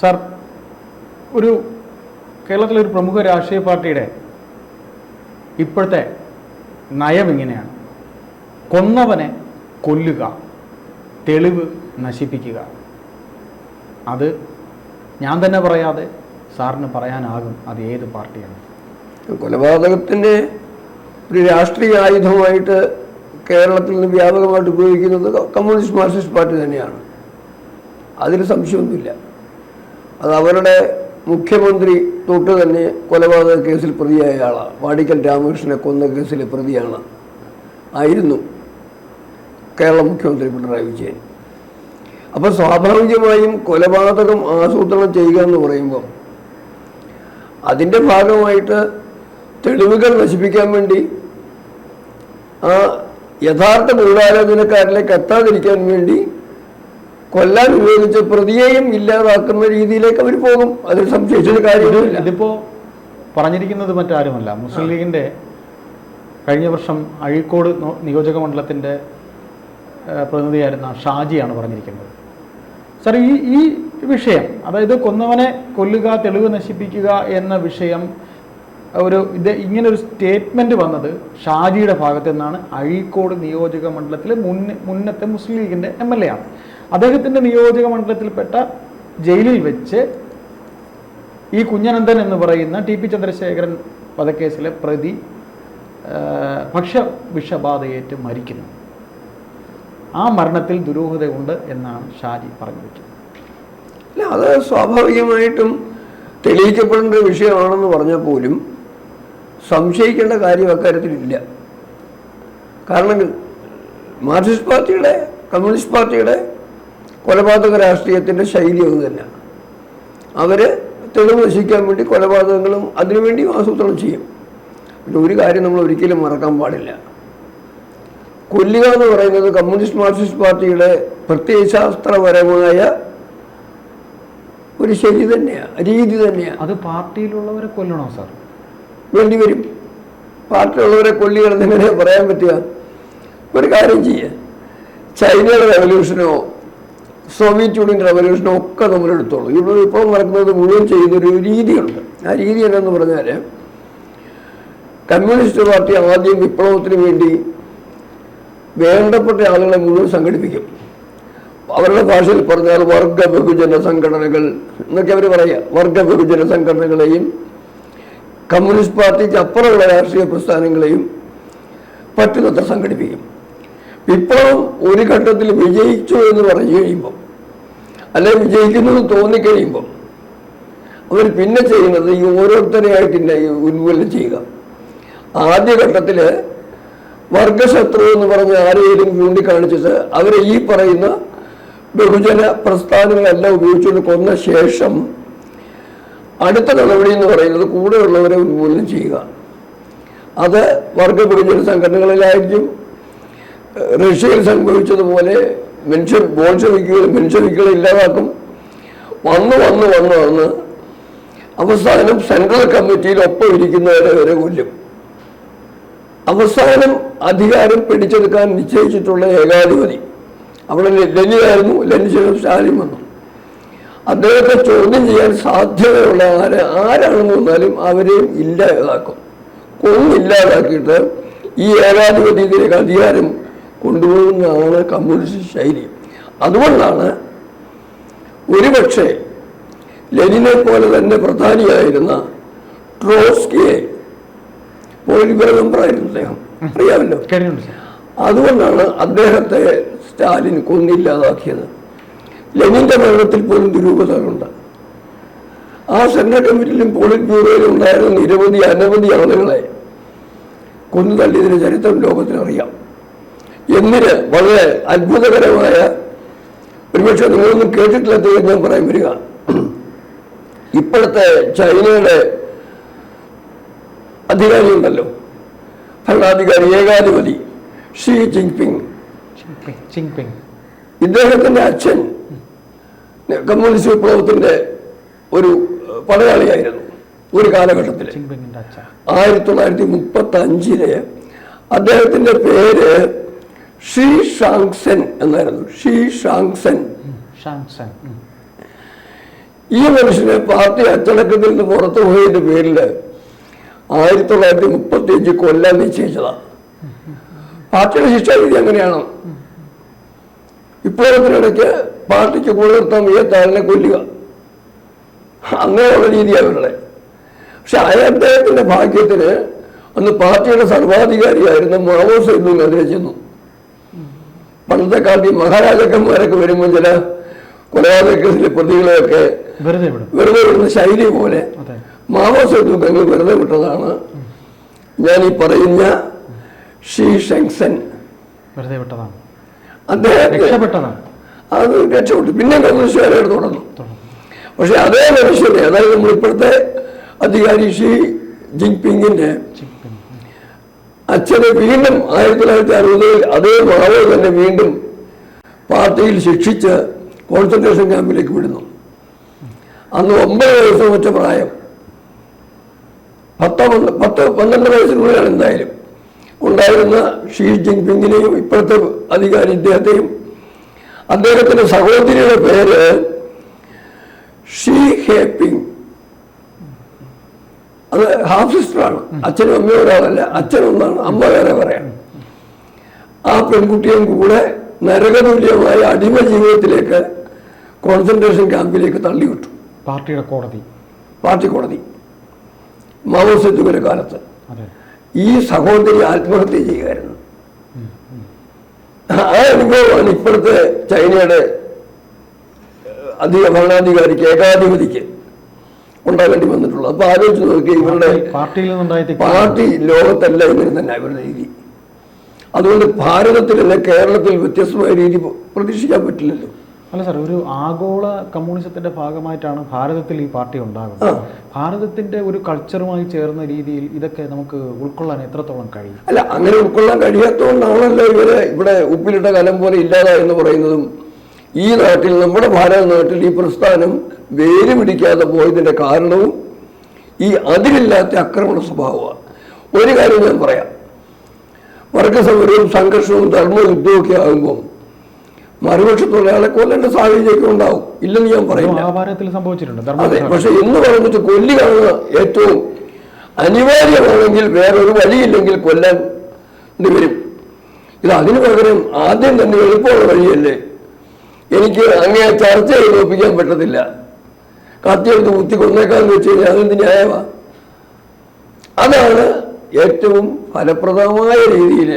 Sir ഒരു കേരളത്തിലെ ഒരു പ്രമുഖ രാഷ്ട്രീയ പാർട്ടിയുടെ ഇപ്പോഴത്തെ നയം ഇങ്ങനെയാണ്. കൊന്നവനെ കൊല്ലുക തെളിവ് നശിപ്പിക്കുക. അത് ഞാൻ തന്നെ പറയാതെ സാറിന് പറയാനാകും അത് ഏത് പാർട്ടിയാണ്. കൊലപാതകത്തിന്റെ ഒരു രാഷ്ട്രീയ ആയുധമായിട്ട് കേരളത്തിൽ നിന്ന് വ്യാപകമായിട്ട് ഉപയോഗിക്കുന്നത് കമ്മ്യൂണിസ്റ്റ് മാർക്സിസ്റ്റ് പാർട്ടി തന്നെയാണ്. അതിൽ സംശയമൊന്നുമില്ല. അത് അവരുടെ മുഖ്യമന്ത്രി തൊട്ട് തന്നെ കൊലപാതക കേസിൽ പ്രതിയായ ആളാണ് വാടിക്കൽ രാമകൃഷ്ണനെ കൊന്ന കേസിലെ പ്രതിയാണ്. ആയിരുന്നു കേരള മുഖ്യമന്ത്രി പിണറായി വിജയൻ. അപ്പോൾ സ്വാഭാവികമായും കൊലപാതകം ആസൂത്രണം ചെയ്യുക എന്ന് പറയുമ്പോൾ അതിന്റെ ഭാഗമായിട്ട് തെളിവുകൾ നശിപ്പിക്കാൻ വേണ്ടി ആ യഥാർത്ഥ ഗൂഢാലോചനക്കാരിലേക്ക് എത്താതിരിക്കാൻ വേണ്ടി കൊല്ലാൻ ഉപയോഗിച്ച പ്രതിയെയും ഇല്ലാതാക്കുന്ന രീതിയിലേക്ക് അവർ പോകും. അതിൽ സംശയിച്ചൊരു കാര്യമില്ല ഇതിപ്പോ പറഞ്ഞിരിക്കുന്നത് മറ്റാരുമല്ല. മുസ്ലിം ലീഗിന്റെ കഴിഞ്ഞ വർഷം അഴീക്കോട് നിയോജക മണ്ഡലത്തിന്റെ പ്രതിനിധിയായിരുന്ന ഷാജിയാണ് പറഞ്ഞിരിക്കുന്നത്. സാർ ഈ ഈ വിഷയം അതായത് കൊന്നവനെ കൊല്ലുക തെളിവ് നശിപ്പിക്കുക എന്ന വിഷയം ഒരു ഇത് ഇങ്ങനെ ഒരു സ്റ്റേറ്റ്മെന്റ് വന്നത് ഷാജിയുടെ ഭാഗത്തു നിന്നാണ് അഴീക്കോട് നിയോജക മണ്ഡലത്തിലെ മുന്ന മുന്നത്തെ മുസ്ലിം ലീഗിന്റെ എം എൽ എ ആണ്. അദ്ദേഹത്തിന്റെ നിയോജക മണ്ഡലത്തിൽപ്പെട്ട ജയിലിൽ വെച്ച് ഈ കുഞ്ഞനന്ദൻ എന്ന് പറയുന്ന ടി പി ചന്ദ്രശേഖരൻ വധക്കേസിലെ പ്രതി ഭക്ഷ്യ വിഷബാധയേറ്റ് മരിക്കുന്നു. ആ മരണത്തിൽ ദുരൂഹതയുണ്ട് എന്നാണ് ഷാജി പറഞ്ഞു വെച്ചത് അല്ല അത് സ്വാഭാവികമായിട്ടും തെളിയിക്കപ്പെടേണ്ട വിഷയമാണെന്ന് പറഞ്ഞാൽ പോലും സംശയിക്കേണ്ട കാര്യം അക്കാര്യത്തിലില്ല കാരണം മാർക്സിസ്റ്റ് പാർട്ടിയുടെ കമ്മ്യൂണിസ്റ്റ് പാർട്ടിയുടെ കൊലപാതക രാഷ്ട്രീയത്തിന്റെ ശൈലി അത് തന്നെ. അവർ തെളിവ് നശിക്കാൻ വേണ്ടി കൊലപാതകങ്ങളും അതിനുവേണ്ടിയും ആസൂത്രണം ചെയ്യും. പിന്നെ ഒരു കാര്യം നമ്മൾ ഒരിക്കലും മറക്കാൻ പാടില്ല. കൊല്ലുക എന്ന് പറയുന്നത് കമ്മ്യൂണിസ്റ്റ് മാർക്സിസ്റ്റ് പാർട്ടിയുടെ പ്രത്യയശാസ്ത്രപരമായ ഒരു ശരി തന്നെയാണ് രീതി തന്നെയാണ് അത് പാർട്ടിയിലുള്ളവരെ കൊല്ലണോ സാർ? വേണ്ടി വരും. പാർട്ടിയുള്ളവരെ കൊല്ലുകയെന്ന് എങ്ങനെ പറയാൻ പറ്റുക? ഒരു കാര്യം ചെയ്യുക ചൈനയുടെ റെവല്യൂഷനോ സോവിയറ്റ് യൂണിയൻ റവല്യൂഷനും ഒക്കെ നമ്മൾ എടുത്തോളൂ. ഇവിടെ ഇപ്പോൾ നടക്കുന്നത് മുഴുവൻ ചെയ്യുന്നൊരു രീതിയുണ്ട്. ആ രീതി എന്നു പറഞ്ഞാൽ കമ്മ്യൂണിസ്റ്റ് പാർട്ടി ആദ്യം വിപ്ലവത്തിന് വേണ്ടി വേണ്ടപ്പെട്ട ആളുകളെ മുഴുവൻ സംഘടിപ്പിക്കും. അവരുടെ ഭാഷയിൽ പറഞ്ഞാൽ വർഗ ബഹുജന സംഘടനകൾ എന്നൊക്കെ അവർ പറയുക വർഗ ബഹുജന സംഘടനകളെയും കമ്മ്യൂണിസ്റ്റ് പാർട്ടിക്ക് അപ്പുറമുള്ള രാഷ്ട്രീയ പ്രസ്ഥാനങ്ങളെയും പറ്റുന്നത്ര സംഘടിപ്പിക്കും. വിപ്ലവം ഒരു ഘട്ടത്തിൽ വിജയിച്ചു എന്ന് പറഞ്ഞു കഴിയുമ്പോൾ അല്ലെ വിജയിക്കുന്നു എന്ന് തോന്നിക്കഴിയുമ്പോൾ അവർ പിന്നെ ചെയ്യുന്നത് ഈ ഓരോരുത്തരെയായിട്ട് ഉന്മൂലനം ചെയ്യുക. ആദ്യഘട്ടത്തിൽ വർഗശത്രു എന്ന് പറഞ്ഞ് ആരെയും ചൂണ്ടിക്കാണിച്ചിട്ട് അവരെ ഈ പറയുന്ന ബഹുജന പ്രസ്ഥാനങ്ങളെല്ലാം ഉപയോഗിച്ചുകൊണ്ട് കൊന്ന ശേഷം അടുത്ത നടപടി എന്ന് പറയുന്നത് കൂടെയുള്ളവരെ ഉന്മൂലനം ചെയ്യുക. അത് വർഗ ബഹുജന സംഘടനകളിലായിരിക്കും റഷ്യയിൽ സംഭവിച്ചതുപോലെ മനുഷ്യ ബോൾഷവിക്കുകൾ മനുഷ്യവിക്കുകളെ ഇല്ലാതാക്കും. വന്ന് വന്ന് വന്ന് വന്ന് അവസാനം സെൻട്രൽ കമ്മിറ്റിയിൽ ഒപ്പം ഇരിക്കുന്നവരെ വരെ കൊല്ലും അവസാനം അധികാരം പിടിച്ചെടുക്കാൻ നിശ്ചയിച്ചിട്ടുള്ള ഏകാധിപതി. അവിടെ ലെനിനായിരുന്നു ലെനിന് സ്റ്റാലിൻ വന്നു. അദ്ദേഹത്തെ ചോദ്യം ചെയ്യാൻ സാധ്യതയുള്ള ആര് ആരാണെന്ന് വന്നാലും അവരെയും ഇല്ലാതാക്കും. കൊന്നില്ലാതാക്കിയിട്ട് ഈ ഏകാധിപത്യത്തിലേക്ക് അധികാരം കൊണ്ടുപോകുന്നതാണ് കമ്മ്യൂണിസ്റ്റ് ശൈലി. അതുകൊണ്ടാണ് ഒരുപക്ഷെ ലെനിനെ പോലെ തന്നെ പ്രധാനിയായിരുന്ന ട്രോസ്കിയെ പോളിറ്റ് മെമ്പറായിരുന്നു അദ്ദേഹം. അറിയാമല്ലോ? അതുകൊണ്ടാണ് അദ്ദേഹത്തെ സ്റ്റാലിൻ കൊന്നില്ലാതാക്കിയത്. ലെനിന്റെ മരണത്തിൽ പോലും ദുരൂപതകളുണ്ട് ആ സെൻട്രൽ കമ്മിറ്റിയിലും പോളിറ്റ് ബ്യൂറോയിലും ഉണ്ടായിരുന്ന നിരവധി അനവധി ആളുകളെ കൊന്നു തള്ളിയതിന് ചരിത്രം ലോകത്തിനറിയാം. എന്തിന് വളരെ അത്ഭുതകരമായ ഒരുപക്ഷെ നിങ്ങളൊന്നും കേട്ടിട്ടില്ലാത്ത ഞാൻ പറയാൻ വരിക. ഇപ്പോഴത്തെ ചൈനയുടെ അധികാരി ഉണ്ടല്ലോ. ഭരണാധികാരി ഏകാധിപതി ഷീ ജിങ്പിങ് ജിങ്പിങ് ഇദ്ദേഹത്തിന്റെ അച്ഛൻ കമ്മ്യൂണിസ്റ്റ് വിപ്ലവത്തിന്റെ ഒരു പടയാളിയായിരുന്നു ഒരു കാലഘട്ടത്തിൽ ആയിരത്തി തൊള്ളായിരത്തി മുപ്പത്തി അഞ്ചിലെ അദ്ദേഹത്തിന്റെ പേര് ഷീ ഷാങ്സൻ എന്നായിരുന്നു. ഷീ ഷാങ്സൻ ഷാങ്സൻ ഈ മനുഷ്യനെ പാർട്ടി അച്ചടക്കത്തിൽ നിന്ന് പുറത്തു പോയതിന്റെ പേരിൽ ആയിരത്തി തൊള്ളായിരത്തി മുപ്പത്തി അഞ്ച് കൊല്ലാൻ നിശ്ചയിച്ചതാണ് പാർട്ടിയുടെ ശിക്ഷാവിധി അങ്ങനെയാണ് ഇപ്പോഴത്തിനിടയ്ക്ക് പാർട്ടിക്ക് കൂടെ നിർത്താൻ വയ്യാത്ത ആളിനെ കൊല്ലുക. അങ്ങനെയുള്ള രീതിയാണ് അവരുടെ പക്ഷെ അയ അദ്ദേഹത്തിന്റെ ഭാഗ്യത്തിന് അന്ന് പാർട്ടിയുടെ സർവാധികാരിയായിരുന്ന മാവോ സൈദുവിനെതിരെ ചെന്നു. പണ്ടത്തെ കാട്ടി മഹാരാജാക്കന്മാരൊക്കെ വരുമ്പോൾ ചില കൊലപാതക കേസിലെ പ്രതികളെയൊക്കെ വെറുതെ വിടും. വിടുന്ന ശൈലി പോലെ അതെ. മാവോ വെറുതെ വിട്ടതാണ്. ഞാൻ ഈ പറയുന്ന ഷീ ഷെങ്സൻ. വെറുതെ വിട്ടതാണ്. അത് രക്ഷപ്പെട്ടു. പിന്നെ കമ്മ്യൂണിസ്റ്റുകാരെ തുടർന്നു. പക്ഷെ അതേ മനുഷ്യനെ അതായത് നമ്മൾ ഇപ്പോഴത്തെ അധികാരി ഷീ ജിൻപിങ്ങിന്റെ. അച്ഛനെ വീണ്ടും ആയിരത്തി തൊള്ളായിരത്തി അറുപതിൽ അതേ മാവോ തന്നെ വീണ്ടും പാർട്ടിയിൽ ശിക്ഷിച്ച് കോൺസെൻട്രേഷൻ ക്യാമ്പിലേക്ക് വിടുന്നു. അന്ന് ഒമ്പത് വയസ്സ് വെച്ച പ്രായം. പത്ത് പത്ത് പന്ത്രണ്ട് വയസ്സിനുള്ളിലാണ് എന്തായാലും. ഉണ്ടായിരുന്ന ഷീ ജിൻപിങ്ങിനെയും ഇപ്പോഴത്തെ അധികാരി ഇദ്ദേഹത്തെയും അദ്ദേഹത്തിന്റെ സഹോദരിയുടെ പേര് ഷീ ഹേപ്പിംഗ് അത് ഹാഫ് സിസ്റ്ററാണ് അച്ഛനും അമ്മയും ഒരാളല്ല. അച്ഛനൊന്നാണ് അമ്മ വേറെ പറയാം. ആ പെൺകുട്ടിയും കൂടെ നരകതുല്യമായ അടിമ ജീവിതത്തിലേക്ക് കോൺസെൻട്രേഷൻ ക്യാമ്പിലേക്ക് തള്ളിവിട്ടു. പാർട്ടിയുടെ കോടതി. പാർട്ടി കോടതി. മാവോ സെത്തുവിന്റെ കാലത്ത് ഈ സഹോദരി ആത്മഹത്യ ചെയ്യുമായിരുന്നു ആ അനുഭവമാണ് ഇപ്പോഴത്തെ ചൈനയുടെ അധിക ഭരണാധികാരിക്ക് ഏകാധിപതിക്ക് ഉണ്ടാകേണ്ടി വന്നിട്ടുള്ളത് അപ്പൊ ആലോചിച്ച് നോക്കി ഇവരുടെ പാർട്ടി ലോകത്തല്ല ഇങ്ങനെ തന്നെ ഇവരുടെ രീതി. അതുകൊണ്ട് ഭാരതത്തിലല്ല കേരളത്തിൽ വ്യത്യസ്തമായ രീതി പ്രതീക്ഷിക്കാൻ പറ്റില്ലല്ലോ. അല്ല സാർ ഒരു ആഗോള കമ്മ്യൂണിസത്തിന്റെ ഭാഗമായിട്ടാണ് ഭാരതത്തിൽ ഈ പാർട്ടി ഉണ്ടാകുന്നത്. ഭാരതത്തിന്റെ ഒരു കൾച്ചറുമായി ചേർന്ന രീതിയിൽ ഇതൊക്കെ നമുക്ക് ഉൾക്കൊള്ളാൻ എത്രത്തോളം കഴിയും? അല്ല അങ്ങനെ ഉൾക്കൊള്ളാൻ കഴിയാത്തതുകൊണ്ടാണല്ലോ ഇവരെ ഇവിടെ ഉപ്പിലിട്ട കലം പോലെ ഇല്ലാതായെന്ന് പറയുന്നതും ഈ നാട്ടിൽ നമ്മുടെ ഭാരത നാട്ടിൽ ഈ പ്രസ്ഥാനം വേര് പിടിക്കാതെ പോയതിന്റെ കാരണവും ഈ അതിരില്ലാത്ത ആക്രമണ സ്വഭാവമാണ്. ഒരു കാര്യം ഞാൻ പറയാം. വർഗസമരവും സംഘർഷവും ധർമ്മയുദ്ധവും ഒക്കെ ആകുമ്പോൾ മറുപക്ഷത്തുള്ള ആളെ കൊല്ലേണ്ട സാഹചര്യമൊക്കെ ഉണ്ടാവും. ഇല്ലെന്ന് ഞാൻ പറയും സംഭവിച്ചിട്ടുണ്ട്. അതെ പക്ഷെ എന്ന് പറഞ്ഞിട്ട് കൊല്ലുകയാണ് ഏറ്റവും അനിവാര്യമാണെങ്കിൽ വേറൊരു വഴിയില്ലെങ്കിൽ കൊല്ലാൻ വരും. ഇത് അതിന് പകരം ആദ്യം തന്നെ എളുപ്പമുള്ള വഴിയല്ലേ? എനിക്ക് അങ്ങനെ ചർച്ച ചെയ്ത് ഒപ്പിക്കാൻ പറ്റത്തില്ല. കത്തിയെടുത്ത് കുത്തി കൊന്നേക്കാന്ന് വെച്ച് കഴിഞ്ഞാൽ അതെന്ത് ന്യായമാ? അതാണ് ഏറ്റവും ഫലപ്രദമായ രീതിയിൽ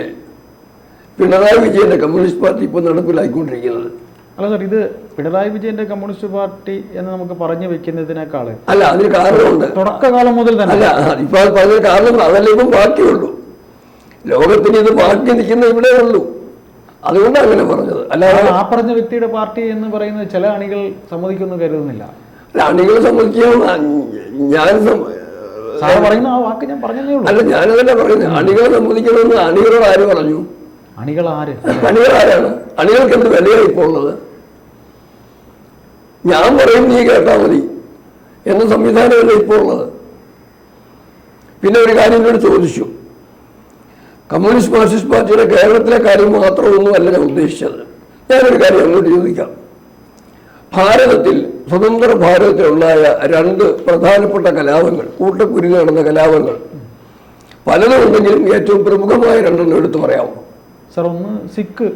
പിണറായി വിജയന്റെ കമ്മ്യൂണിസ്റ്റ് പാർട്ടി ഇപ്പോൾ നടപ്പിലാക്കിക്കൊണ്ടിരിക്കുന്നത്. അല്ല സാർ ഇത് പിണറായി വിജയന്റെ കമ്മ്യൂണിസ്റ്റ് പാർട്ടി എന്ന് നമുക്ക് പറഞ്ഞു വെക്കുന്നതിനേക്കാൾ അല്ല അതിന് കാരണമുണ്ട്. തുടക്കകാലം മുതൽ തന്നെ. അല്ല ഇപ്പൊ പറഞ്ഞ കാരണം അതല്ല ഇപ്പം ബാക്കിയുള്ളൂ. ലോകത്തിന് ഇത് ബാക്കി നിൽക്കുന്ന ഇവിടെ ഉള്ളൂ. അതുകൊണ്ടാണ് അങ്ങനെ പറഞ്ഞത്. അല്ലാതെ ആ പറഞ്ഞ വ്യക്തിയുടെ പാർട്ടി എന്ന് പറയുന്നത് ചില അണികൾ സമ്മതിക്കുന്നു കരുതുന്നില്ല. അല്ല, അണികൾ സംബന്ധിക്കാൻ ഞാൻ പറയുന്ന ആ വാക്ക് ഞാൻ അല്ല ഞാനതന്നെ പറയുന്നത്. അണികളെ സംബന്ധിക്കണമെന്ന് അണികളോട് ആര് പറഞ്ഞു? അണികൾ ആര്? അണികൾ ആരാണ്? അണികൾക്ക് എന്ത് വിലയാണ് ഇപ്പോൾ ഉള്ളത്? ഞാൻ പറയും നീ കേട്ടാ മതി. എന്ന സംവിധാനമല്ല ഇപ്പോൾ ഉള്ളത്? പിന്നെ ഒരു കാര്യം എന്നോട് ചോദിച്ചു. കമ്മ്യൂണിസ്റ്റ് മാർക്സിസ്റ്റ് പാർട്ടിയുടെ കേരളത്തിലെ കാര്യം മാത്രമൊന്നും അല്ല ഞാൻ ഉദ്ദേശിച്ചത്. ഞാനൊരു കാര്യം അങ്ങോട്ട് ചോദിക്കാം. ഭാരതത്തിൽ സ്വതന്ത്ര ഭാരതത്തിലുണ്ടായ രണ്ട് പ്രധാനപ്പെട്ട കലാപങ്ങൾ കൂട്ടക്കുരുന്ന് നടന്ന കലാപങ്ങൾ. പലതും ഉണ്ടെങ്കിലും ഏറ്റവും പ്രമുഖമായ രണ്ടെണ്ണം എടുത്തു പറയാമോ? സർ ഒന്ന് സിഖ്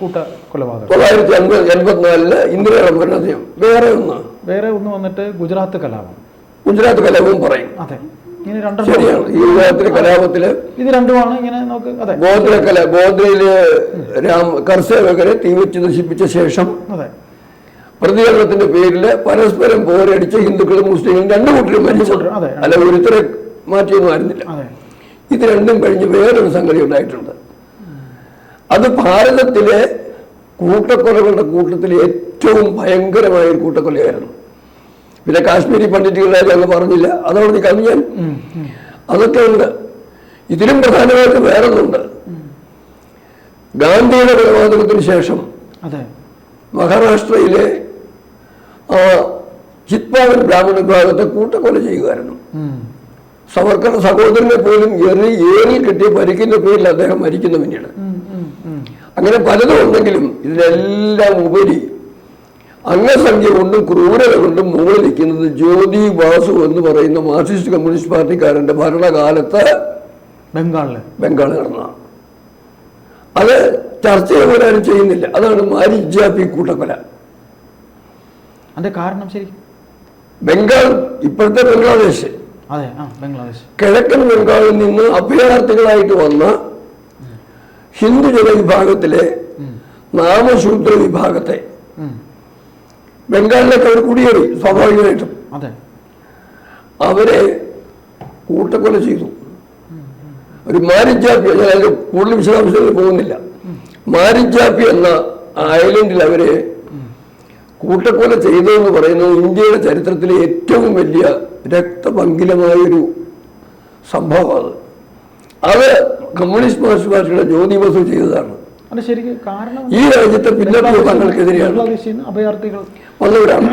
കൂട്ട കൊലപാതകം. തൊള്ളായിരത്തി അൻപത് എൺപത്തിനാലിൽ ഇന്ദിരയുടെ ഭരണാധികം വേറെ ഒന്ന്? വേറെ ഒന്ന് വന്നിട്ട് ഗുജറാത്ത് കലാപം. ഗുജറാത്ത് കലാപവും പറയും. അതെ. ഇങ്ങനെ രണ്ടെണ്ണം ഈ ഗുജറാത്തിലെ കലാപത്തിൽ ഇത് രണ്ടുമാണ് ഇങ്ങനെ നമുക്ക് അതെ. കല ഗോത്രയിൽ രാം കർസേവകരെ തീവച്ച് നശിപ്പിച്ച ശേഷം അതെ. പ്രതികരണത്തിന്റെ പേരിൽ പരസ്പരം പോരടിച്ച ഹിന്ദുക്കളും മുസ്ലിങ്ങളും രണ്ടു കൂട്ടരും മരിച്ചു. അല്ല ഒരുത്തരെ മാറ്റിയൊന്നും ആയിരുന്നില്ല. ഇത് രണ്ടും കഴിഞ്ഞ് വേറൊരു സംഗതി ഉണ്ടായിട്ടുണ്ട്. അത് ഭാരതത്തിലെ കൂട്ടക്കൊലകളുടെ കൂട്ടത്തിൽ ഏറ്റവും ഭയങ്കരമായ ഒരു കൂട്ടക്കൊലയായിരുന്നു. പിന്നെ കാശ്മീരി പണ്ഡിറ്റുകളുടെ അങ്ങ് പറഞ്ഞില്ല. അതവിടെ നീ ഉം. അതൊക്കെ ഉണ്ട്. ഇതിലും പ്രധാനമായിട്ട് വേറൊന്നുണ്ട്. ഗാന്ധിയുടെ കൊലപാതകത്തിന് ശേഷം അതെ. മഹാരാഷ്ട്രയിലെ ആ ചിത്പാവൻ ബ്രാഹ്മണ വിഭാഗത്തെ കൂട്ടക്കൊല ചെയ്യുമായിരുന്നു. സവർക്കർ സഹോദരനെ പോലും എറി ഏറിൽ കിട്ടിയ പരിക്കിന്റെ പേരിൽ അദ്ദേഹം മരിക്കുന്ന പിന്നീട്. അങ്ങനെ പലതും ഉണ്ടെങ്കിലും ഇതിനെല്ലാം ഉപരി അംഗസംഖ്യ കൊണ്ടും ക്രൂരത കൊണ്ടും മുകളിൽ നിൽക്കുന്നത് ജ്യോതി ബാസു എന്ന് പറയുന്ന മാർക്സിസ്റ്റ് കമ്മ്യൂണിസ്റ്റ് പാർട്ടിക്കാരന്റെ ഭരണകാലത്ത് ബംഗാളിൽ ബംഗാൾ നടന്നതാണ് അത് ചർച്ച പോലും ചെയ്യുന്നില്ല. അതാണ് മാരിജാപ്പി കൂട്ടക്കൊല. അതിന്റെ കാരണം ശരിക്കും ബംഗാൾ ഇപ്പോഴത്തെ ബംഗ്ലാദേശ്. അതെ ബംഗ്ലാദേശ്. കിഴക്കൻ ബംഗാളിൽ നിന്ന് അഭയാർത്ഥികളായിട്ട് വന്ന ഹിന്ദു ജനവിഭാഗത്തിലെ നാമശൂദ്ര വിഭാഗത്തെ. ബംഗാളിലേക്ക് അവർ കുടിയേറി സ്വാഭാവികമായിട്ടും. അവരെ കൂട്ടക്കൊല ചെയ്തു. ഒരു മാരിജാപ്പി ഞാൻ അതിന്റെ കൂടുതൽ വിശദാംശങ്ങളിൽ പോകുന്നില്ല. മാരിജാപ്പി എന്ന ഐലൻഡിൽ അവരെ കൂട്ടക്കൊല ചെയ്തതെന്ന് പറയുന്നത് ഇന്ത്യയുടെ ചരിത്രത്തിലെ ഏറ്റവും വലിയ രക്തപങ്കിലമായൊരു സംഭവമാണ്. അത് കമ്മ്യൂണിസ്റ്റ് മാർക്സ് പാർട്ടിയുടെ ജ്യോതി ബസു ചെയ്തതാണ് ഈ രാജ്യത്തെ പിന്നോക്ക വിഭാഗങ്ങൾക്കെതിരെയാണ്. ബംഗ്ലാദേശിൽ അഭയാർത്ഥികൾ. വന്നവരാണ്.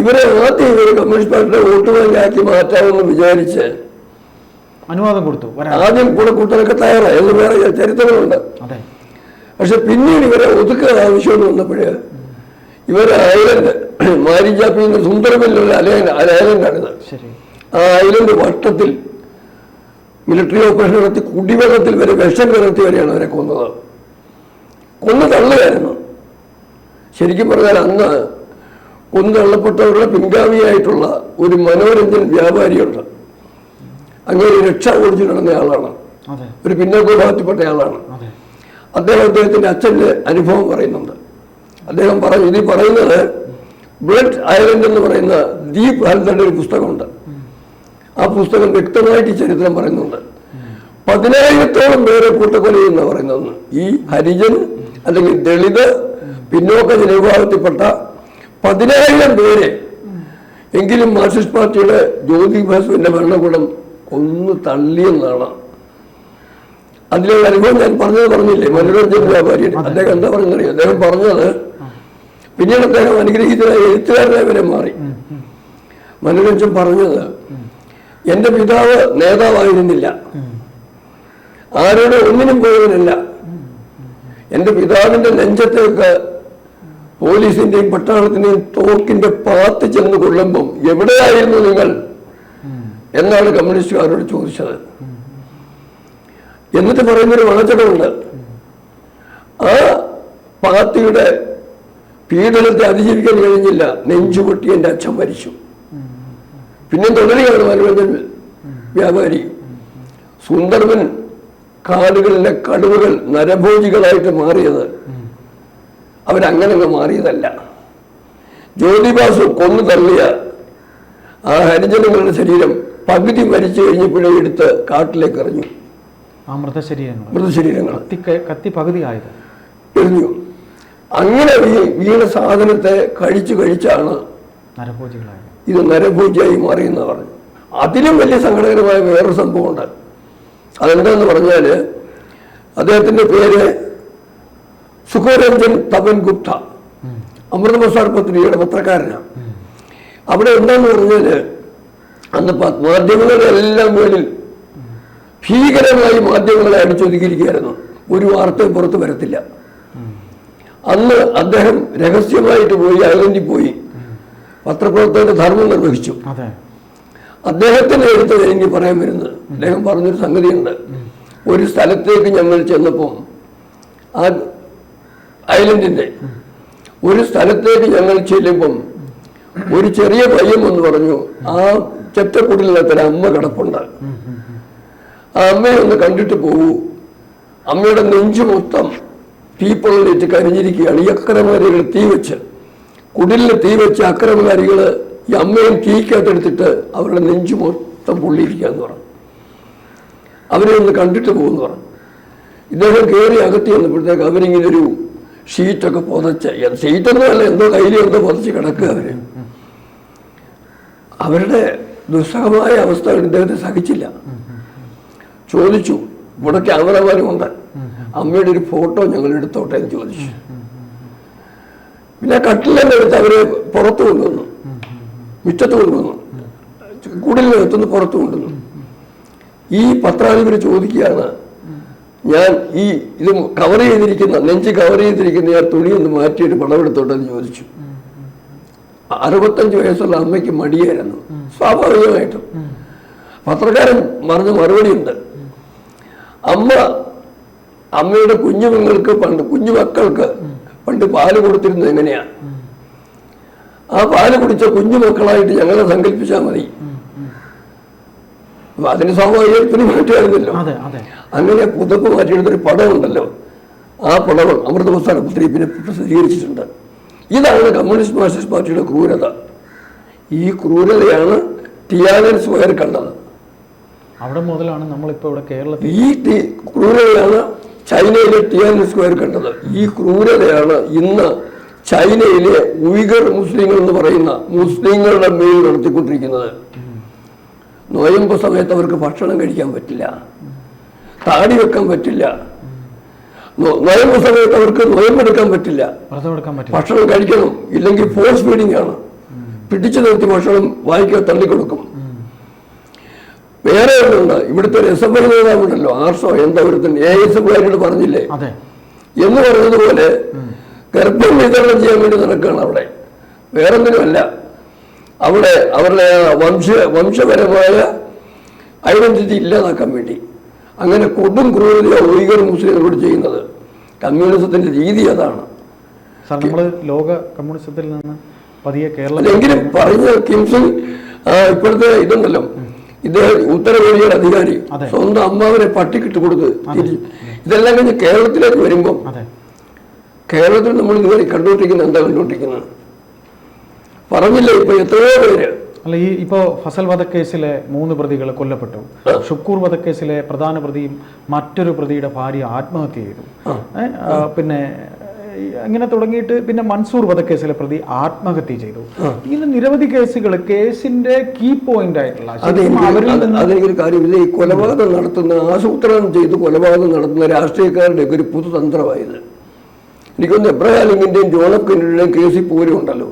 ഇവരെ ആദ്യം ഇവർ കമ്മ്യൂണിസ്റ്റ് പാർട്ടിയുടെ വോട്ട് ബാങ്കാക്കി മാറ്റാമെന്ന് വിചാരിച്ച് അനുവാദം കൊടുത്തു ആദ്യം കൂടെ കൂട്ടാനൊക്കെ തയ്യാറായി. എന്ന് വേറെ ചരിത്രങ്ങളുണ്ട്. അതെ. പക്ഷെ പിന്നീട് ഇവരെ ഒതുക്കുക ആവശ്യമെന്ന് വന്നപ്പോഴ് ഇവരെ ഐലൻഡ് മാരിജാപ്പി സുന്ദരമില്ലുള്ള ഐലൻഡാണിത് ആ ഐലൻഡ് വട്ടത്തിൽ മിലിറ്ററി ഓപ്പറേഷൻ നടത്തി കുടിവെള്ളത്തിൽ വരെ വിഷം കലർത്തി വരെയാണ് അവരെ കൊന്നത്. കൊന്നു തള്ളുകയായിരുന്നു ശരിക്കും പറഞ്ഞാൽ അന്ന് കൊന്നു തള്ളപ്പെട്ടവരുടെ പിൻഗാമിയായിട്ടുള്ള ഒരു മനോരഞ്ജൻ വ്യാപാരിയുണ്ട്. അങ്ങനെ രക്ഷ ഓടിച്ചു നടന്ന ആളാണ്. ഒരു പിന്നോക്ക വിഭാഗത്തിൽപ്പെട്ട ആളാണ് അദ്ദേഹം അദ്ദേഹത്തിന്റെ അച്ഛന്റെ അനുഭവം പറയുന്നുണ്ട്. അദ്ദേഹം പറഞ്ഞു ഇതിൽ പറയുന്നത് ബ്ലഡ് ഐലൻഡ് എന്ന് പറയുന്ന ദീപ് ഹൽദറിന്റെ ഒരു പുസ്തകമുണ്ട്. ആ പുസ്തകം വ്യക്തമായിട്ട് ചരിത്രം പറയുന്നുണ്ട്. പതിനായിരത്തോളം പേരെ കൂട്ടക്കൊല എന്ന് പറയുന്നത്. ഈ ഹരിജൻ അല്ലെങ്കിൽ ദളിത് പിന്നോക്ക ജനവിഭാഗത്തിൽപ്പെട്ട പതിനായിരം പേരെ എങ്കിലും മാർക്സിസ്റ്റ് പാർട്ടിയുടെ ജ്യോതി ബസുവിന്റെ ഭരണകൂടം കൊന്നു തള്ളിയെന്നാണ് അതിലുള്ള അനുഭവം ഞാൻ പറഞ്ഞത് പറഞ്ഞില്ലേ? മനോരഞ്ജൻ വ്യാപാരി അദ്ദേഹം എന്താ പറഞ്ഞറിയോ അദ്ദേഹം പറഞ്ഞത് പിന്നീട് അദ്ദേഹം അനുഗ്രഹിച്ചതായി എഴുത്തുകാരനായി വരെ മാറി. മനോരഞ്ജൻ പറഞ്ഞത് എന്റെ പിതാവ് നേതാവായിരുന്നില്ല. ആരോടും ഒന്നിനും പോയവനല്ല. എന്റെ പിതാവിന്റെ നെഞ്ചത്തേക്ക് പോലീസിന്റെയും പട്ടാളത്തിന്റെയും തോക്കിന്റെ പാത്ത് ചെന്ന് കൊള്ളുമ്പം എവിടെയായിരുന്നു നിങ്ങൾ? എന്നാണ് കമ്മ്യൂണിസ്റ്റുകാരോട് ചോദിച്ചത്. എന്നിട്ട് പറയുന്നൊരു വളച്ചടവുണ്ട് ആ പാർട്ടിയുടെ പീഡനത്തെ അതിജീവിക്കാൻ കഴിഞ്ഞില്ല. നെഞ്ചുപൊട്ടി എന്റെ അച്ഛൻ മരിച്ചു. പിന്നെ തുടരുകയാണ് മനോരഞ്ജൻ വ്യാപാരി. സുന്ദർവൻ കാടുകളിലെ കടുവകൾ നരഭോജികളായിട്ട് മാറിയത്. അവരങ്ങനെ മാറിയതല്ല. ജ്യോതിബാസു കൊന്നു തള്ളിയ ആ ഹരിജനങ്ങളുടെ ശരീരം പകുതി മരിച്ചു കഴിഞ്ഞപ്പോഴേ എടുത്ത് കാട്ടിലേക്ക് എറിഞ്ഞു. ആ മൃതശരീരങ്ങൾ. മൃതശരീരങ്ങൾ. കത്തി കത്തി പകുതി ആയത്. എറിഞ്ഞു. അങ്ങനെ വീണ സാധനത്തെ കഴിച്ചു കഴിച്ചാണ് നരഭോജികളായത്. ഇത് നരഭൂജയായി മാറിയെന്ന് പറഞ്ഞു. അതിലും വലിയ സങ്കടകരമായ വേറൊരു സംഭവമുണ്ട്. അതെന്താന്ന് പറഞ്ഞാൽ അദ്ദേഹത്തിന്റെ പേര് സുഖരഞ്ജൻ തപൻ ഗുപ്ത. അമൃത പ്രസാർ പത്രികയുടെ പത്രക്കാരനാണ് അവിടെ എന്താന്ന് പറഞ്ഞാൽ അന്ന് മാധ്യമങ്ങളുടെ എല്ലാം മേളിൽ ഭീകരമായി മാധ്യമങ്ങളെ അടിച്ചൊതുക്കിയിരിക്കുകയായിരുന്നു. ഒരു വാർത്തയും പുറത്തു വരത്തില്ല. അന്ന് അദ്ദേഹം രഹസ്യമായിട്ട് പോയി അയർലൻഡിൽ പോയി പത്രപ്രവർത്തകന്റെ ധർമ്മം നിർവഹിച്ചു. അതെ. അദ്ദേഹത്തിന്റെ എടുത്തത് എനിക്ക് പറയാൻ വരുന്നത്. അദ്ദേഹം പറഞ്ഞൊരു സംഗതിയുണ്ട്. ഒരു സ്ഥലത്തേക്ക് ഞങ്ങൾ ചെന്നപ്പോൾ ആ ഐലൻഡിന്റെ ഒരു സ്ഥലത്തേക്ക് ഞങ്ങൾ ചെല്ലുമ്പം ഒരു ചെറിയ പയ്യം എന്ന് പറഞ്ഞു ആ ചെറ്റക്കുടിലിനകത്തൊരു അമ്മ കിടപ്പുണ്ട്. ആ അമ്മയെ ഒന്ന് കണ്ടിട്ട് പോകൂ അമ്മയുടെ നെഞ്ചു മൊത്തം തീപ്പൊള്ളിട്ട് കരിഞ്ഞിരിക്കുകയാണ്. ഈ അക്രമകാരികൾ തീ വെച്ച്. കുടിലിന് തീ വെച്ച് അക്രമകാരികൾ ഈ അമ്മയും തീക്കകത്തെടുത്തിട്ട് അവരുടെ നെഞ്ചു മൊത്തം പൊള്ളിയിരിക്കുകയെന്ന് പറഞ്ഞു. അവരെ ഒന്ന് കണ്ടിട്ട് പോകുമെന്ന് പറഞ്ഞു. ഇദ്ദേഹം കയറി അകത്തി വന്നപ്പോഴത്തേക്ക് അവരിങ്ങനെ ഒരു ഷീറ്റൊക്കെ പുതച്ച് ഷീറ്റൊന്നും അല്ല എന്തോ കയ്യിൽ എന്തോ പുതച്ച് കിടക്കുക അവർ. അവരുടെ ദുസ്സഹമായ അവസ്ഥ ഇദ്ദേഹത്തെ സഹിച്ചില്ല. ചോദിച്ചു ഇവിടെ ക്യാമറമാരുമുണ്ട് അമ്മയുടെ ഒരു ഫോട്ടോ ഞങ്ങൾ എടുത്തോട്ടെ? എന്ന് ചോദിച്ചു. പിന്നെ കട്ടിലെന്നെ എടുത്ത് അവരെ പുറത്തു കൊണ്ടുവന്നു. മുറ്റത്ത് കൊണ്ടുവന്നു. കുടിലിനകത്തുനിന്ന് പുറത്തു കൊണ്ടുവന്നു. ഈ പത്രാധിപര് ചോദിക്കുകയാണ് ഞാൻ ഈ ഇത് കവർ ചെയ്തിരിക്കുന്ന നെഞ്ച് കവർ ചെയ്തിരിക്കുന്ന ആ തുണി ഒന്ന് മാറ്റിയിട്ട് പണമെടുത്തോട്ടെ എന്ന് ചോദിച്ചു. അറുപത്തഞ്ച് വയസ്സുള്ള അമ്മയ്ക്ക് മടിയായിരുന്നു. സ്വാഭാവികമായിട്ടും. പത്രക്കാരൻ പറഞ്ഞ മറുപടിയുണ്ട്. അമ്മ അമ്മയുടെ കുഞ്ഞുങ്ങൾക്ക് പണ്ട് കുഞ്ഞു മക്കൾക്ക് പണ്ട് പാൽ കൊടുത്തിരുന്നത് എങ്ങനെയാ? ആ പാൽ കുടിച്ച കുഞ്ഞു കുഞ്ഞുമക്കളായിട്ട് ഞങ്ങളെ സങ്കല്പിച്ചാൽ മതി. അപ്പൊ അതിന് സ്വാഭാവികത്തിന് മാറ്റുമായിരുന്നല്ലോ. അതെ അങ്ങനെ പുതപ്പ് മാറ്റിയെടുത്തൊരു പടമുണ്ടല്ലോ. ആ പടം അമൃതപുസ്തക പിന്നെ പ്രസിദ്ധീകരിച്ചിട്ടുണ്ട്. ഇതാണ് കമ്മ്യൂണിസ്റ്റ് മാർക്സിസ്റ്റ് പാർട്ടിയുടെ ക്രൂരത. ഈ ക്രൂരതയാണ് ടിയാനൻ വയർ കണ്ടത്. അവിടെ മുതലാണ് നമ്മളിപ്പോൾ ഇവിടെ കേരളത്തിൽ ഈ ടി- ക്രൂരതയാണ് ചൈനയിലെ ടിയാനൻ സ്ക്വയർ കണ്ടത്. ഈ ക്രൂരതയാണ് ഇന്ന് ചൈനയിലെ ഉയർ മുസ്ലിങ്ങൾ എന്ന് പറയുന്ന മുസ്ലിങ്ങളുടെ മേൽ നടത്തിക്കൊണ്ടിരിക്കുന്നത്. നോയമ്പ് സമയത്ത് അവർക്ക് ഭക്ഷണം കഴിക്കാൻ പറ്റില്ല. താടി വെക്കാൻ പറ്റില്ല. നോയമ്പ് സമയത്ത് അവർക്ക് നോയമ്പെടുക്കാൻ പറ്റില്ല. ഭക്ഷണം കഴിക്കണം ഇല്ലെങ്കിൽ ഫോഴ്സ് ഫീഡിംഗ് ആണ്. പിടിച്ചു നിർത്തി ഭക്ഷണം വായിക്കാൻ തള്ളിക്കൊടുക്കും. വേറെ ഒന്നുണ്ട് ഇവിടുത്തെ ഒരു എസ് എഫ് ഐ നേതാവുണ്ടല്ലോ ആർസോ എന്താ ഇവിടുത്തെ എ എസ് എഫ് ഐനോട് പറഞ്ഞില്ലേ എന്ന് പറഞ്ഞതുപോലെ ഗർഭം വിതരണം ചെയ്യാൻ വേണ്ടി നടക്കുകയാണ് അവിടെ. വേറൊന്നിനുമല്ല അവിടെ അവരുടെ വംശ വംശപരമായ ഐഡന്റിറ്റി ഇല്ലാതാക്കാൻ വേണ്ടി. അങ്ങനെ കൊടും ക്രൂരതയാണ് ഉയർ മുസ്ലിങ്ങളോട് ചെയ്യുന്നത്. കമ്മ്യൂണിസത്തിന്റെ രീതി അതാണ്. നമ്മൾ ലോക കമ്മ്യൂണിസത്തിൽ നിന്ന് പതിയെ കേരളം എങ്കിലും പറഞ്ഞ കിംസിൽ ഇപ്പോഴത്തെ ഇതുണ്ടല്ലോ. ഇദ്ദേഹം ഉത്തര കൊറിയയുടെ അധികാരി സ്വന്തം അമ്മാവനെ പട്ടിക്കിട്ട് കൊടുത്ത് തിരിച്ചു ഇതെല്ലാം കഴിഞ്ഞ് കേരളത്തിലേക്ക് വരുമ്പോൾ കേരളത്തിൽ നമ്മൾ ഇതുവരെ കണ്ടുകൊണ്ടിരിക്കുന്നത് എന്താ കണ്ടുകൊണ്ടിരിക്കുന്നത്? പറഞ്ഞില്ലേ ഇപ്പൊ എത്രയോ പേര് അല്ല ഈ ഇപ്പോൾ ഫസൽ വധക്കേസിലെ മൂന്ന് പ്രതികൾ കൊല്ലപ്പെട്ടു. ഷുക്കൂർ വധക്കേസിലെ പ്രധാന പ്രതിയും മറ്റൊരു പ്രതിയുടെ ഭാര്യ ആത്മഹത്യ ചെയ്തു. പിന്നെ അങ്ങനെ ഇങ്ങനെ തുടങ്ങിയിട്ട് പിന്നെ മൻസൂർ വധക്കേസിലെ പ്രതി ആത്മഹത്യ ചെയ്തു. ഇങ്ങനെ നിരവധി കേസുകൾ കേസിന്റെ കീ പോയിന്റ് ആയിട്ടുള്ള കാര്യമില്ല. ഈ കൊലപാതകം നടത്തുന്ന ആസൂത്രണം ചെയ്ത് കൊലപാതകം നടത്തുന്ന രാഷ്ട്രീയക്കാരുടെ ഒരു പുതുതന്ത്രമായത്. എനിക്കൊന്ന് എബ്രഹാലിങ്ങിന്റെയും ജോണക്കിന്റെയും കേസിൽ പോലും ഉണ്ടല്ലോ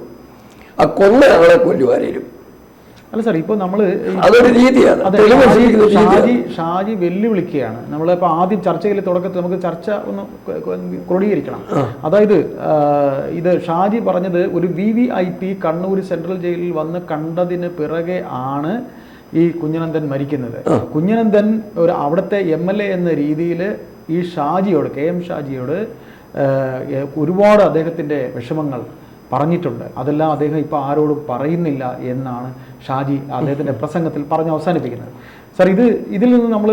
ആ കൊന്ന ആളെ കൊല്ലും ആരേലും അല്ല സാർ ഇപ്പോൾ നമ്മൾ അതൊരു രീതിയാണ്. ഷാജി ഷാജി വെല്ലുവിളിക്കുകയാണ്. നമ്മളിപ്പോൾ ആദ്യം ചർച്ചയിൽ തുടക്കത്തിൽ നമുക്ക് ചർച്ച ഒന്ന് ക്രോഡീകരിക്കണം. അതായത് ഇത് ഷാജി പറഞ്ഞത് ഒരു V V I P Kannur central ജയിലിൽ വന്ന് കണ്ടതിന് പിറകെ ആണ് ഈ കുഞ്ഞനന്ദൻ മരിക്കുന്നത്. കുഞ്ഞനന്ദൻ ഒരു അവിടുത്തെ എം എൽ എ എന്ന രീതിയിൽ ഈ ഷാജിയോട് കെ എം ഷാജിയോട് ഒരുപാട് അദ്ദേഹത്തിന്റെ വിഷമങ്ങൾ പറഞ്ഞിട്ടുണ്ട്. അതെല്ലാം അദ്ദേഹം ഇപ്പോൾ ആരോടും പറയുന്നില്ല എന്നാണ് ഷാജി അദ്ദേഹത്തിന്റെ പ്രസംഗത്തിൽ പറഞ്ഞ് അവസാനിപ്പിക്കുന്നത്. സർ ഇത് ഇതിൽ നിന്ന് നമ്മൾ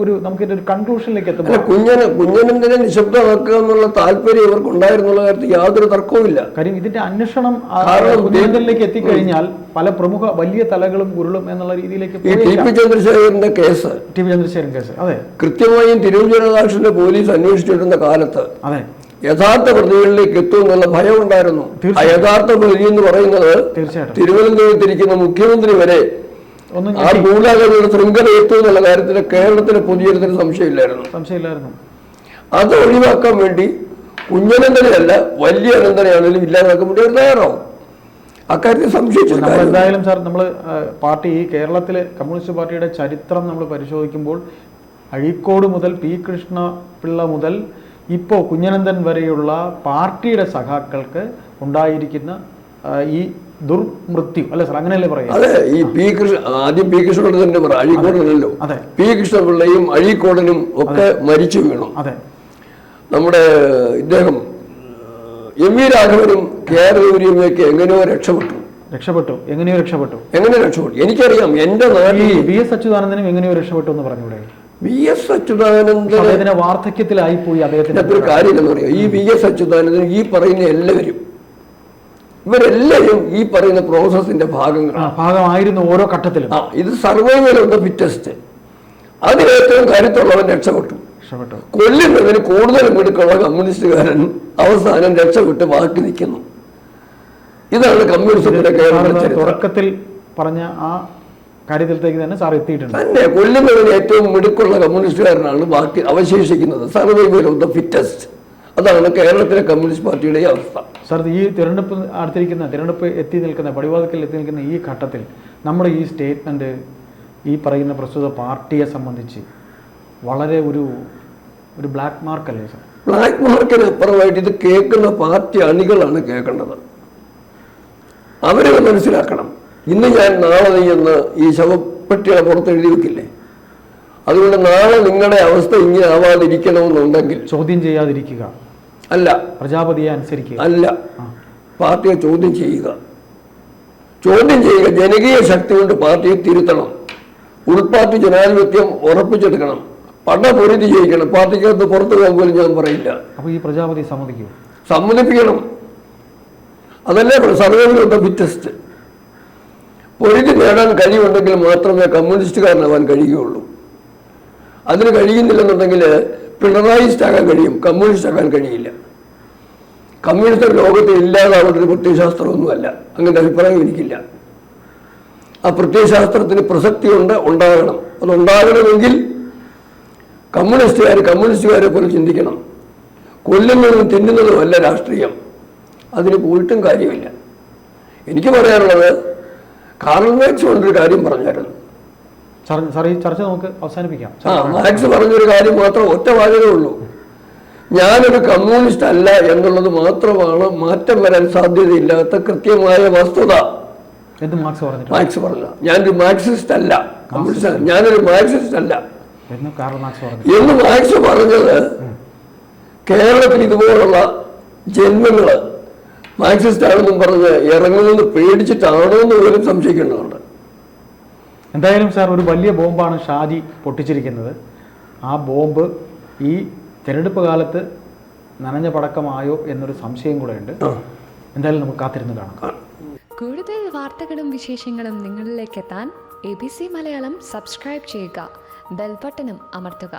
ഒരു നമുക്ക് ഒരു കൺക്ലൂഷനിലേക്ക് എത്തുമ്പോൾ കുഞ്ഞന് കുഞ്ഞനന്ദനെ നിശബ്ദമാക്കുക എന്നുള്ള താല്പര്യം ഇവർക്ക് ഉണ്ടായിരുന്നുള്ള കാര്യത്തിൽ യാതൊരു തർക്കവുമില്ല. കാര്യം ഇതിന്റെ അന്വേഷണം കാരണം കുഞ്ഞനന്തലിലേക്ക് എത്തിക്കഴിഞ്ഞാൽ പല പ്രമുഖ വലിയ തലകളും ഉരുളും എന്നുള്ള രീതിയിലേക്ക് ടി പി ചന്ദ്രശേഖരന്റെ case. T P Chandrasekharan case അതെ. കൃത്യമായും തിരുവനന്തപുരം പോലീസ് അന്വേഷിച്ചിരുന്ന കാലത്ത് അതെ. യഥാർത്ഥ പ്രതികളിലേക്ക് എത്തും എന്നുള്ള ഭയം ഉണ്ടായിരുന്നു. ആ യഥാർത്ഥ പ്രതി എന്ന് പറയുന്നത് തിരുവനന്തപുരത്തിരിക്കുന്ന മുഖ്യമന്ത്രി വരെ ആ ഗൂഢാലോചന ശൃംഖല എത്തും എന്നുള്ള കാര്യത്തിൽ കേരളത്തിന് പൊതുജനത്തിന് സംശയമില്ലായിരുന്നു. സംശയമില്ലായിരുന്നു. അത് ഒഴിവാക്കാൻ വേണ്ടി കുഞ്ഞനന്തനെയല്ല വലിയ അനന്തനെയാണെങ്കിലും ഇല്ലാതാക്കാൻ വേണ്ടി അവർ തയ്യാറാവും. അക്കാര്യത്തിൽ സംശയിച്ചു നമ്മൾ എന്തായാലും സാർ നമ്മൾ പാർട്ടി ഈ കേരളത്തിലെ കമ്മ്യൂണിസ്റ്റ് പാർട്ടിയുടെ ചരിത്രം നമ്മൾ പരിശോധിക്കുമ്പോൾ അഴീക്കോട് മുതൽ പി കൃഷ്ണ പിള്ള മുതൽ ഇപ്പോൾ കുഞ്ഞനന്തൻ വരെയുള്ള പാർട്ടിയുടെ സഖാക്കൾക്ക് ഉണ്ടായിരിക്കുന്ന ഈ ദുർമൃത്യു അല്ലെ സാർ? അങ്ങനെയല്ലേ പറയാം അതെ ഈ പി കൃഷ്ണ ആദ്യം പി കൃഷ്ണപിള്ള തന്നെ പറ അഴീക്കോടനല്ലോ അതെ. പി കൃഷ്ണപിള്ളയും അഴീക്കോടനും ഒക്കെ മരിച്ചു വീണു. അതെ. നമ്മുടെ ഇദ്ദേഹം എം വി രാഘവനും കെ ആർ എങ്ങനെയോ രക്ഷപ്പെട്ടു. രക്ഷപ്പെട്ടു. എങ്ങനെയോ രക്ഷപ്പെട്ടു. എങ്ങനെ രക്ഷപ്പെട്ടു? എനിക്കറിയാം എന്റെ നാട്ടിൽ വി എസ് അച്യുതാനന്ദനും എങ്ങനെയോ രക്ഷപ്പെട്ടു എന്ന് പറഞ്ഞൂടെ? വി എസ് അച്യുതാനന്ദൻ വാർദ്ധക്യത്തിലായി പോയി അദ്ദേഹത്തിന്റെ ഒരു കാര്യം എന്ന് പറയാം. ഈ വി എസ് അച്യുതാനന്ദൻ ഈ പറയുന്ന എല്ലാവരും ഇവരെല്ലാവരും ഈ പറയുന്ന പ്രോസസ്സിന്റെ ഭാഗങ്ങളാണ്. ഭാഗമായിരുന്നു ഓരോ ഘട്ടത്തിലും. ആ ഇത് സർവൈവൽ ഓഫ് ദ ഫിറ്റസ്റ്റ് അതിലേറ്റവും കരുത്തുള്ളവൻ രക്ഷപ്പെട്ടു. രക്ഷപ്പെട്ടു. കൊല്ലുന്നതിന് കൂടുതൽ മിടുക്കുള്ള കമ്മ്യൂണിസ്റ്റുകാരൻ അവസാനം രക്ഷപ്പെട്ട് ബാക്കി നിൽക്കുന്നു. ഇതാണ് കമ്മ്യൂണിസത്തിന്റെ കേരള തുടക്കത്തിൽ പറഞ്ഞ ആ കാര്യത്തിലേക്ക് തന്നെ സാർ എത്തിയിട്ടുണ്ട്. തന്നെ കൊല്ലുന്നതിന് ഏറ്റവും മിടുക്കുള്ള കമ്മ്യൂണിസ്റ്റുകാരനാണ് ബാക്കി അവശേഷിക്കുന്നത്. Survival of the fittest. അതാണ് കേരളത്തിലെ കമ്മ്യൂണിസ്റ്റ് പാർട്ടിയുടെ അവസ്ഥ. സാർ ഈ തിരഞ്ഞെടുപ്പ് അടുത്തിരിക്കുന്ന തിരഞ്ഞെടുപ്പ് എത്തി നിൽക്കുന്ന പടിവാതിക്കൽ എത്തി നിൽക്കുന്ന ഈ ഘട്ടത്തിൽ നമ്മുടെ ഈ സ്റ്റേറ്റ്മെന്റ് ഈ പറയുന്ന പ്രസ്തുത പാർട്ടിയെ സംബന്ധിച്ച് വളരെ ഒരു ഒരു ബ്ലാക്ക് മാർക്ക് അല്ലേ സാർ? ബ്ലാക്ക് മാർക്കിന് അപ്പുറമായിട്ട് ഇത് കേൾക്കുന്ന പാർട്ടി അണികളാണ് കേൾക്കേണ്ടത്. അവരെ മനസ്സിലാക്കണം. ഇന്ന് ഞാൻ നാളെ നീ എന്ന് ഈ ശവപ്പെട്ടിയുടെ പുറത്ത് എഴുതി വെക്കില്ലേ? അതുകൊണ്ട് നാളെ നിങ്ങളുടെ അവസ്ഥ ഇങ്ങനെ ആവാതിരിക്കണമെന്നുണ്ടെങ്കിൽ ചോദ്യം ചെയ്യാതിരിക്കുക. അല്ല. പ്രജാപതിയെ അനുസരിക്കുക. അല്ല. പാർട്ടിയെ ചോദ്യം ചെയ്യുക. ചോദ്യം ചെയ്യുക. ജനകീയ ശക്തി കൊണ്ട് പാർട്ടിയെ തിരുത്തണം. ഉൾപാർട്ടി ജനാധിപത്യം ഉറപ്പിച്ചെടുക്കണം. പട പൊരുതി ജയിക്കണം. പാർട്ടിക്കകത്ത് പുറത്തു പോകാൻ പോലും ഞാൻ പറയില്ല. അപ്പോൾ ഈ പ്രജാപതി സമ്മതിക്കും സമ്മതിപ്പിക്കണം. അതല്ലേ സർവൈവൽ ഫിറ്റസ്റ്റ് പൊരുതി നേടാൻ കഴിവുണ്ടെങ്കിൽ മാത്രമേ കമ്മ്യൂണിസ്റ്റുകാരനാവാൻ കഴിയുകയുള്ളൂ. അതിന് കഴിയുന്നില്ലെന്നുണ്ടെങ്കിൽ പിണറായിസ്റ്റ് ആകാൻ കഴിയും കമ്മ്യൂണിസ്റ്റ് ആകാൻ കഴിയില്ല. കമ്മ്യൂണിസ്റ്റ് ലോകത്ത് ഇല്ലാതാവേണ്ട ഒരു പ്രത്യയശാസ്ത്രമൊന്നുമല്ല അങ്ങനത്തെ അഭിപ്രായം എനിക്കില്ല. ആ പ്രത്യയശാസ്ത്രത്തിന് പ്രസക്തിയുണ്ട് ഉണ്ടാകണം. അതുണ്ടാകണമെങ്കിൽ കമ്മ്യൂണിസ്റ്റുകാർ കമ്മ്യൂണിസ്റ്റുകാരെ പോലെ ചിന്തിക്കണം. കൊല്ലുന്നതും തിന്നുന്നതും അല്ല രാഷ്ട്രീയം. അതിന് പോയിട്ടും കാര്യമില്ല. എനിക്ക് പറയാനുള്ളത് കാർൽ മാക്സ് കൊണ്ടൊരു കാര്യം പറഞ്ഞായിരുന്നു. സാർ ഈ ചർച്ച നമുക്ക് അവസാനിപ്പിക്കാം. ആ മാക്സ് പറഞ്ഞൊരു കാര്യം മാത്രം ഒറ്റ വാചകമേ ഉള്ളൂ. ഞാനൊരു കമ്മ്യൂണിസ്റ്റ് അല്ല എന്നുള്ളത് മാത്രമാണ് മാറ്റം വരാൻ സാധ്യതയില്ലാത്ത കൃത്യമായ വസ്തുത. എന്ത് മാർക്സ് പറഞ്ഞു മാർക്സ് പറഞ്ഞ ഞാനൊരു മാർക്സിസ്റ്റ് അല്ല. കമ്മ്യൂണിസ്റ്റ്. ഞാനൊരു മാർക്സിസ്റ്റ് അല്ല. എന്ന് മാർക്സ് പറഞ്ഞത് കേരളത്തിൽ ഇതുപോലുള്ള ജന്മങ്ങൾ മാർക്സിസ്റ്റ് ആണെന്നും പറഞ്ഞ് ഇറങ്ങുന്നത് പേടിച്ചിട്ടാണോ എന്ന് പോലും സംശയിക്കേണ്ടതുണ്ട്. എന്തായാലും സാർ ഒരു വലിയ ബോംബാണ് ഷാജി പൊട്ടിച്ചിരിക്കുന്നത്. ആ ബോംബ് ഈ തിരഞ്ഞെടുപ്പ് കാലത്ത് നനഞ്ഞ പടക്കമായോ എന്നൊരു സംശയം കൂടെ ഉണ്ട്. എന്തായാലും നമുക്ക് കാത്തിരുന്ന് കാണാം. കൂടുതൽ വാർത്തകളും വിശേഷങ്ങളും നിങ്ങളിലേക്ക് എത്താൻ A B C Malayalam subscribe ചെയ്യുക. ബെൽബട്ടനും അമർത്തുക.